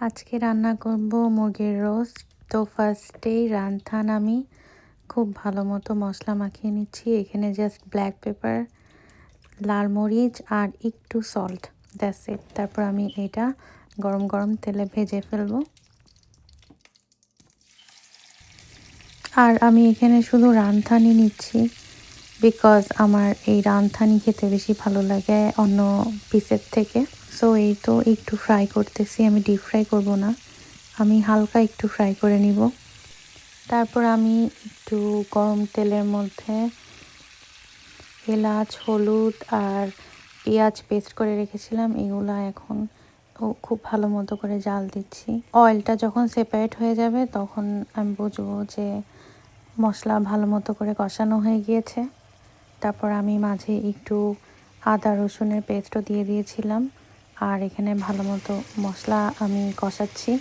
আজকে রান্না করব মুরগির রোস্ট তো ফার্স্টেই রান্থান আমি। খুব ভালো মতো মশলা মাখিয়ে নিচ্ছি। এখানে জাস্ট ব্ল্যাক পেপার লাল মরিচ আর একটু সল্ট দ্যাটস ইট তারপর আমি এটা গরম গরম তেলে ভেজে ফেলব। আর আমি এখানে শুধু রান্থানি নিচ্ছি। বিকজ আমার এই রান্থানি খেতে বেশি ভালো লাগে অন্য পিসের থেকে। সো এই তো একটু ফ্রাই করতেছি। আমি ডিপ ফ্রাই করব না। আমি হালকা একটু ফ্রাই করে নিব। তারপর আমি একটু গরম তেলের মধ্যে এলাচ, হলুদ আর পেঁয়াজ পেস্ট করে রেখেছিলাম। এগুলো এখন খুব ভালো মতো করে জাল দিচ্ছি। অয়েলটা যখন সেপারেট হয়ে যাবে, তখন আমি বুঝব যে মশলা ভালো মতো করে কষানো হয়ে গিয়েছে। তারপর আমি মাঝে একটু আদা রসুনের পেস্টও দিয়ে দিয়েছিলাম। আর এখানে ভালো মতো মশলা আমি কষাচ্ছি।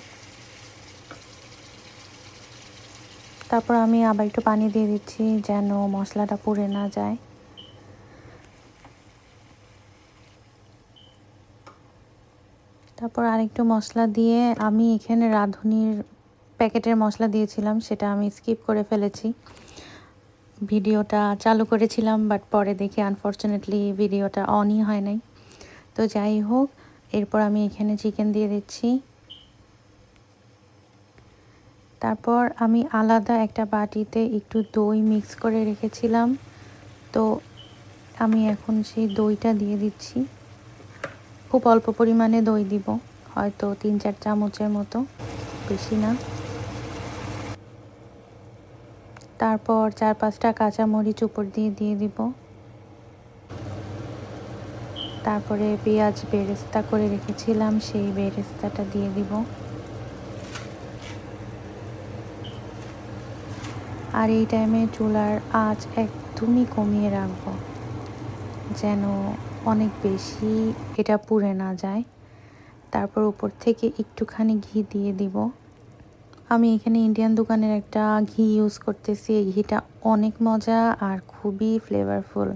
তারপর আমি আবার একটু পানি দিয়ে দিচ্ছি যেন মশলাটা পুড়ে না যায়। তারপর আরেকটু মশলা দিয়ে আমি এখানে রাঁধুনির প্যাকেটের মশলা দিয়েছিলাম, সেটা আমি স্কিপ করে ফেলেছি। ভিডিওটা চালু করেছিলাম বাট পরে দেখি আনফর্চুনেটলি ভিডিওটা অনই হয় নাই। তো যাই হোক, এরপর আমি এখানে চিকেন দিয়ে দিচ্ছি। তারপর আমি আলাদা একটা বাটিতে একটু দই মিক্স করে রেখেছিলাম। তো আমি এখন সেই দইটা দিয়ে দিচ্ছি। খুব অল্প পরিমাণে দই দিব, হয়তো তিন চার চামচের মতো, বেশি না। তারপর চার পাঁচটা কাঁচামরিচ উপর দিয়ে দিয়ে দিব। তারপরে পেঁয়াজ বেরেস্তা করে রেখেছিলাম, সেই বেরেস্তাটা দিয়ে দিব। আর এই টাইমে চুলার আঁচ একদমই কমিয়ে রাখব, যেন অনেক বেশি এটা পুড়ে না যায়। তারপর উপর থেকে একটুখানি ঘি দিয়ে দিব। আমি এখানে ইন্ডিয়ান দোকানের একটা ঘি ইউজ করতেছি। এই ঘিটা অনেক মজা আর খুবই ফ্লেভারফুল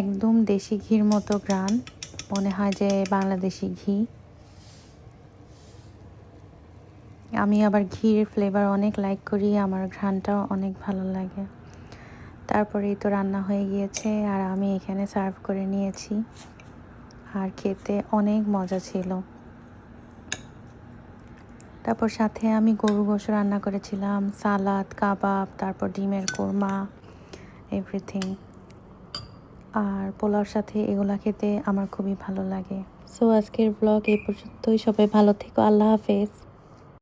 একদম দেশি ঘির মতো গ্রান। মনে হয় যে বাংলাদেশি ঘি। আমি আবার ঘির ফ্লেভার অনেক লাইক করি, আমার ঘ্রানটাও অনেক ভালো লাগে। তারপরেই তো রান্না হয়ে গিয়েছে আর আমি এখানে সার্ভ করে নিয়েছি। আর খেতে অনেক মজা ছিল। তারপর সাথে আমি গরু গোশ রান্না করেছিলাম, সালাদ, কাবাব, তারপর ডিমের কোরমা এভরিথিং আর পোলাওর সাথে এগুলা খেতে আমার খুবই ভালো লাগে। সো আজকের ব্লগ এই পর্যন্তই। সবাই ভালো থেকো। আল্লাহ হাফেজ।